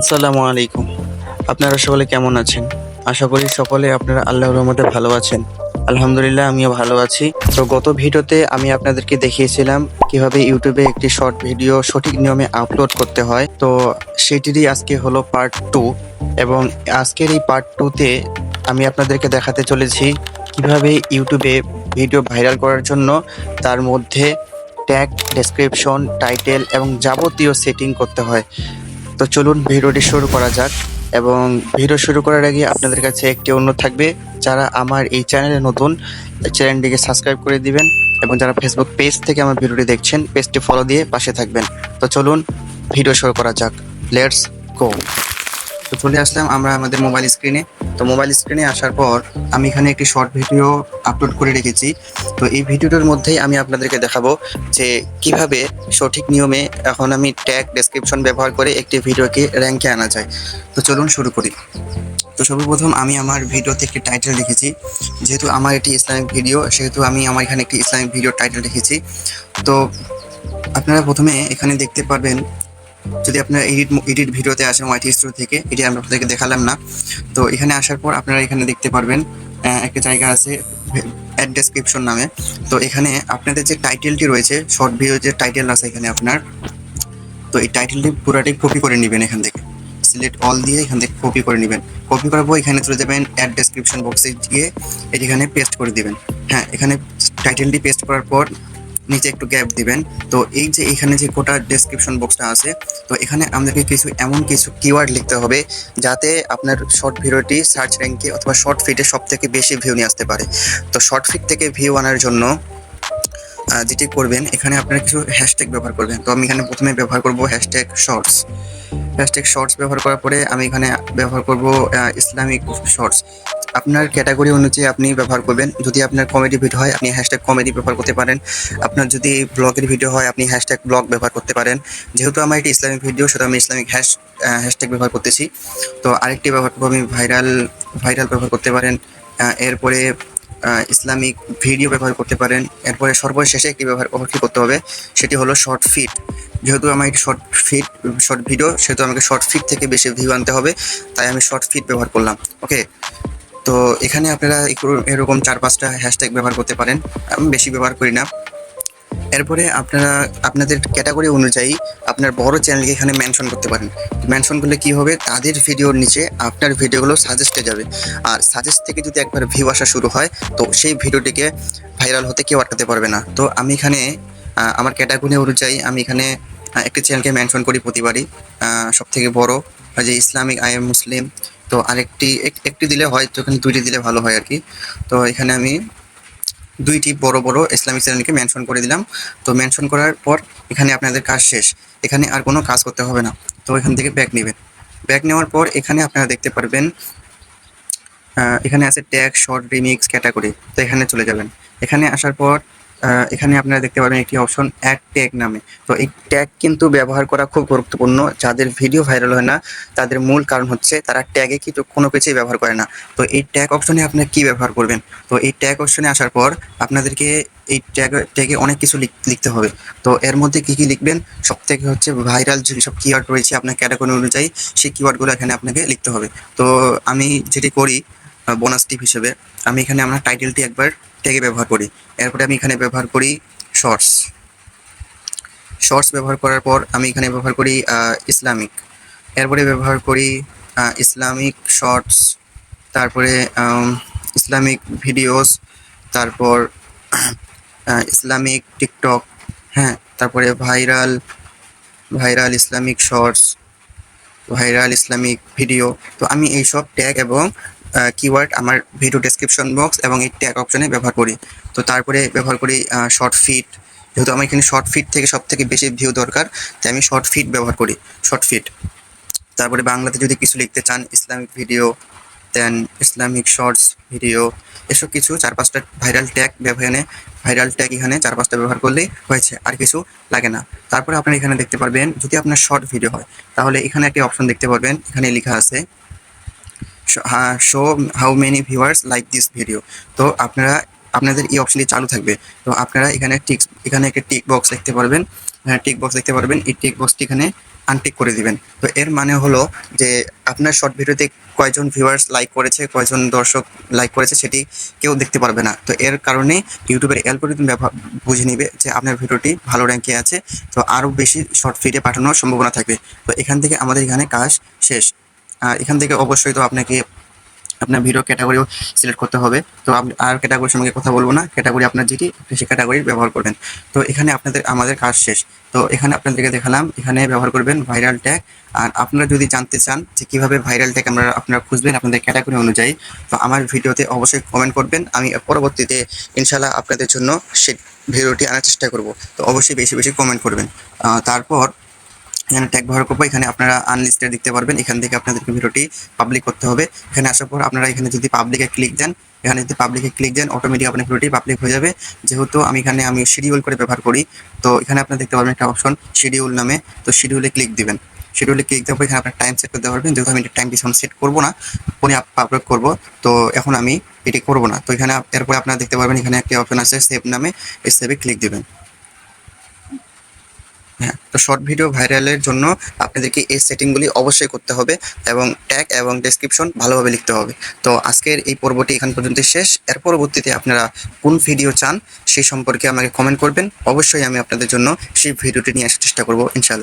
আসসালামু আলাইকুম। আপনারা সকলে কেমন আছেন? আশা করি সকলে আপনারা আল্লাহর রহমতে ভালো আছেন। আলহামদুলিল্লাহ, আমিও ভালো আছি। তো গত ভিডিওতে আমি আপনাদেরকে দেখিয়েছিলাম কীভাবে ইউটিউবে একটি শর্ট ভিডিও সঠিক নিয়মে আপলোড করতে হয়। তো সেটিরই আজকে হলো পার্ট টু এবং আজকের এই পার্ট টুতে আমি আপনাদেরকে দেখাতে চলেছি কীভাবে ইউটিউবে ভিডিও ভাইরাল করার জন্য তার মধ্যে ট্যাগ ডেসক্রিপশন টাইটেল এবং যাবতীয় সেটিং করতে হয়। তো চলুন ভিডিওটি শুরু করা যাক এবং ভিডিও শুরু করার আগে আপনাদের কাছে একটি অনুরোধ থাকবে, যারা আমার এই চ্যানেলে নতুন, চ্যানেলটিকে সাবস্ক্রাইব করে দিবেন এবং যারা ফেসবুক পেজ থেকে আমার ভিডিওটি দেখছেন পেজটি ফলো দিয়ে পাশে থাকবেন। তো চলুন ভিডিও শুরু করা যাক। লেটস গো তো চলে আসলাম আমরা আমাদের মোবাইল স্ক্রিনে তো মোবাইল স্ক্রিনে আসার পর আমি এখানে একটি শর্ট ভিডিও আপলোড করে রেখেছি। তো এই ভিডিওটার মধ্যেই আমি আপনাদেরকে দেখাবো যে কীভাবে সঠিক নিয়মে এখন আমি ট্যাগ ডেসক্রিপশন ব্যবহার করে একটি ভিডিওকে র্যাঙ্কে আনা যায়। তো চলুন শুরু করি। তো সর্বপ্রথম আমি আমার ভিডিওতে একটি টাইটেল লিখেছি যেহেতু আমার এটি ইসলামিক ভিডিও সেহেতু আমি আমার এখানে একটি ইসলামিক ভিডিও টাইটেল লিখেছি তো আপনারা প্রথমে এখানে দেখতে পারবেন যদি আপনারা এডিট এডিট ভিডিওতে আসেন ওয়াইটি স্টোর থেকে, এটি আমি আপনাদেরকে দেখালাম না। তো এখানে আসার পর আপনারা এখানে দেখতে পারবেন একটা জায়গা আছে অ্যাড ডেসক্রিপশন নামে। তো এখানে আপনাদের যে টাইটেলটি রয়েছে শর্ট ভিডিও যে টাইটেল আছে এখানে আপনার, তো এই টাইটেলটি পুরোটাই কপি করে নেবেন এখান থেকে। সিলেক্ট অল দিয়ে এখান থেকে কপি করে নেবেন। কপি করার পর এখানে চলে যাবেন অ্যাড ডেসক্রিপশন বক্সে গিয়ে, এটি এখানে পেস্ট করে দিবেন। হ্যাঁ এখানে টাইটেলটি পেস্ট করার পর নিচে একটু গ্যাপ দিবেন। তো এই যে এখানে যে গোটা ডেসক্রিপশন বক্সটা আছে, তো এখানে আমাদেরকে কিছু, এমন কিছু কিওয়ার্ড লিখতে হবে যাতে আপনার শর্ট ভিডিওটি সার্চ র্যাঙ্কে অথবা শর্ট ফিটে সব থেকে বেশি ভিউ নিয়ে আসতে পারে। তো শর্ট ফিট থেকে ভিউ আনার জন্য যেটি করবেন, এখানে আপনারা কিছু হ্যাশট্যাগ ব্যবহার করবেন। তো আমি এখানে প্রথমে ব্যবহার করব হ্যাশট্যাগ শর্টস হ্যাশট্যাগ শর্টস ব্যবহার করার পরে আমি এখানে ব্যবহার করব ইসলামিক শর্টস আপনার ক্যাটাগরি অনুযায়ী আপনি ব্যবহার করবেন। যদি আপনার কমেডি ভিডিও হয়, আপনি হ্যাশট্যাগ কমেডি ব্যবহার করতে পারেন। আপনার যদি ব্লগের ভিডিও হয়, আপনি হ্যাশট্যাগ ব্লগ ব্যবহার করতে পারেন। যেহেতু আমার এটি ইসলামিক ভিডিও সেটা আমি ইসলামিক হ্যাশ হ্যাশট্যাগ ব্যবহার করতেছি। তো আরেকটি ব্যবহার করব আমি ভাইরাল ভাইরাল ব্যবহার করতে পারেন। এরপরে ইসলামিক ভিডিও ব্যবহার করতে পারেন। এরপরে সর্বশেষে একটি ব্যবহার কি করতে হবে, সেটি হলো শর্ট ফিট যেহেতু আমার একটি শর্ট ফিট শর্ট ভিডিও সেহেতু আমাকে শর্ট ফিট থেকে বেশি ভিউ আনতে হবে, তাই আমি শর্ট ফিট ব্যবহার করলাম। ওকে তো এখানে আপনারা এরকম চার পাঁচটা হ্যাশট্যাগ ব্যবহার করতে পারেন। আমি বেশি ব্যবহার করি না। এরপরে আপনারা, আপনাদের ক্যাটাগরি অনুযায়ী আপনার বড় চ্যানেলকে এখানে মেনশন করতে পারেন। মেনশন করলে কি হবে? তাদের ভিডিওর নিচে আপনার ভিডিওগুলো সাজেস্টে যাবে। আর সাজেস্ট থেকে যদি একবার ভিউ আসা শুরু হয়, তো সেই ভিডিওটিকে ভাইরাল হতে কেউ আটকাতে পারবে না। তো আমি এখানে আমার ক্যাটাগরি অনুযায়ী আমি এখানে একটি চ্যানেলকে মেনশন করি প্রতিবারই সব থেকে বড়। যে ইসলামিক আই এম মুসলিম, তো আরেকটি, এক- একটি দিলে হয়, তো এখানে দুইটি দিলে ভালো হয় আর কি। তো এখানে আমি দুইটি বড় বড় ইসলামিক চ্যানেলকে মেনশন করে দিলাম। তো মেনশন করার পর এখানে আপনাদের কাজ শেষ। এখানে আর কোনো কাজ করতে হবে না। তো এখান থেকে ব্যাক নেবেন। ব্যাক নেওয়ার পর এখানে আপনারা দেখতে পারবেন এখানে আছে ট্যাগ শর্ট রিমিক্স ক্যাটাগরি তো এখানে চলে যাবেন। এখানে আসার পর এখানে আপনারা দেখতে পারবেন একটি অপশন অ্যাড ট্যাগ নামে। তো এই ট্যাগ কিন্তু ব্যবহার করা খুব গুরুত্বপূর্ণ। যাদের ভিডিও ভাইরাল হয় না, তাদের মূল কারণ হচ্ছে তারা ট্যাগে কিন্তু কোনো কিছুই ব্যবহার করে না। তো এই ট্যাগ অপশনে আপনারা কি ব্যবহার করবেন? তো এই ট্যাগ অপশনে আসার পর আপনাদেরকে এই ট্যাগ ট্যাগে অনেক কিছু লিখ- লিখতে হবে। তো এর মধ্যে কি কি লিখবেন? সব থেকে হচ্ছে ভাইরাল যে সব কিওয়ার্ড রয়েছে আপনার ক্যাটাগরি অনুযায়ী, সেই কিওয়ার্ডগুলো এখানে আপনাকে লিখতে হবে। তো আমি যেটি করি বোনাস টিপ হিসেবে আমি এখানে আমার টাইটেলটি একবার ট্যাগে ব্যবহার করি। এরপরে আমি এখানে ব্যবহার করি শর্টস শর্টস ব্যবহার করার পর আমি এখানে ব্যবহার করি ইসলামিক এরপরে ব্যবহার করি ইসলামিক শর্টস তারপরে ইসলামিক ভিডিওস তারপর ইসলামিক টিকটক হ্যাঁ তারপরে viral viral Islamic shorts viral Islamic video তো আমি এইসব ট্যাগ এবং কিওয়ার্ড আমার ভিডিও ডেসক্রিপশন বক্স এবং এই ট্যাগ অপশনে ব্যবহার করি। তো তারপরে ব্যবহার করি শর্ট ফিট যেহেতু আমার এখানে শর্ট ফিট থেকে সব থেকে বেশি ভিউ দরকার, তাই আমি শর্ট ফিট ব্যবহার করি শর্ট ফিট তারপরে বাংলাতে যদি কিছু লিখতে চান, ইসলামিক ভিডিও দেন ইসলামিক শর্টস ভিডিও এসব কিছু চার পাঁচটা ভাইরাল ট্যাগ ব্যবহারে ভাইরাল ট্যাগ এখানে চার পাঁচটা ব্যবহার করলেই হয়েছে, আর কিছু লাগে না। তারপরে আপনারা এখানে দেখতে পারবেন, যদি আপনার শর্ট ভিডিও হয়, তাহলে এখানে একটি অপশন দেখতে পারবেন, এখানে লেখা আছে show how many viewers like this video তো আপনারা, আপনাদের এই অপশনটি চালু থাকবে। তো আপনারা এখানে টিক এখানে একটা টিক বক্স দেখতে পারবেন। হ্যাঁ টিক বক্স দেখতে পারবেন। এই টিক বক্সটি এখানে আনটিক করে দিবেন। তো এর মানে হলো যে আপনার শর্ট ভিডিওতে কয়জন ভিউয়ার্স লাইক করেছে, কয়জন দর্শক লাইক করেছে সেটি কেউ দেখতে পারবে না। তো এর কারণে ইউটিউবের অ্যালগোরিদম বুঝে নিবে যে আপনার ভিডিওটি ভালো র্যাঙ্কে আছে। তো আরও বেশি শর্ট ফিডে পাঠানোর সম্ভাবনা থাকবে। তো এখান থেকে আমাদের এখানে কাজ শেষ। এখান থেকে অবশ্যই তো আপনাকে আপনার ভিডিও ক্যাটাগরিও সিলেক্ট করতে হবে। তো আর ক্যাটাগরির সঙ্গে কথা বলব না। ক্যাটাগরি আপনার যেটি সেই ক্যাটাগরি ব্যবহার করবেন। তো এখানে আপনাদের, আমাদের কাজ শেষ। তো এখানে আপনাদেরকে দেখালাম, এখানে ব্যবহার করবেন ভাইরাল ট্যাগ আর আপনারা যদি জানতে চান যে কীভাবে ভাইরাল ট্যাগ আমরা, আপনারা খুঁজবেন আপনাদের ক্যাটাগরি অনুযায়ী, তো আমার ভিডিওতে অবশ্যই কমেন্ট করবেন। আমি পরবর্তীতে ইনশাল্লাহ আপনাদের জন্য সে ভিডিওটি আনার চেষ্টা করব। তো অবশ্যই বেশি বেশি কমেন্ট করবেন। তারপর এখানে ট্যাগ ব্যবহার করব, এখানে আপনারা আনলিস্টেড দেখতে পারবেন, এখান থেকে আপনাদেরকে ভিডিওটি পাবলিক করতে হবে। এখানে আসার পর আপনারা এখানে যদি পাবলিকে ক্লিক দেন, এখানে যদি পাবলিকে ক্লিক দেন অটোমেটিক আপনার ভিডিওটি পাবলিক হয়ে যাবে। যেহেতু আমি এখানে, আমি শিডিউল করে ব্যবহার করি, তো এখানে আপনারা দেখতে পারবেন একটা অপশন শিডিউল নামে, তো শিডিউলে ক্লিক দিবেন। শিডিউলে ক্লিক দেওয়ার পর এখানে আপনার টাইম সেট করতে পারবেন যেহেতু আমি টাইমটি এখন সেট করব না পরে আপলোড করব, তো এখন আমি এটি করব না। তো এখানে, এরপরে আপনারা দেখতে পারবেন এখানে একটি অপশন আছে সেভ নামে, এই সেভে ক্লিক দিবেন। হ্যাঁ তো শর্ট ভিডিও ভাইরালের জন্য আপনাদেরকে এই সেটিংগুলি অবশ্যই করতে হবে এবং ট্যাগ এবং ডেসক্রিপশন ভালোভাবে লিখতে হবে। তো আজকের এই পর্বটি এখান পর্যন্ত শেষ। এর পরবর্তীতে আপনারা কোন ভিডিও চান সেই সম্পর্কে আমাকে কমেন্ট করবেন। অবশ্যই আমি আপনাদের জন্য সেই ভিডিওটি নিয়ে আসার চেষ্টা করব ইনশাল্লাহ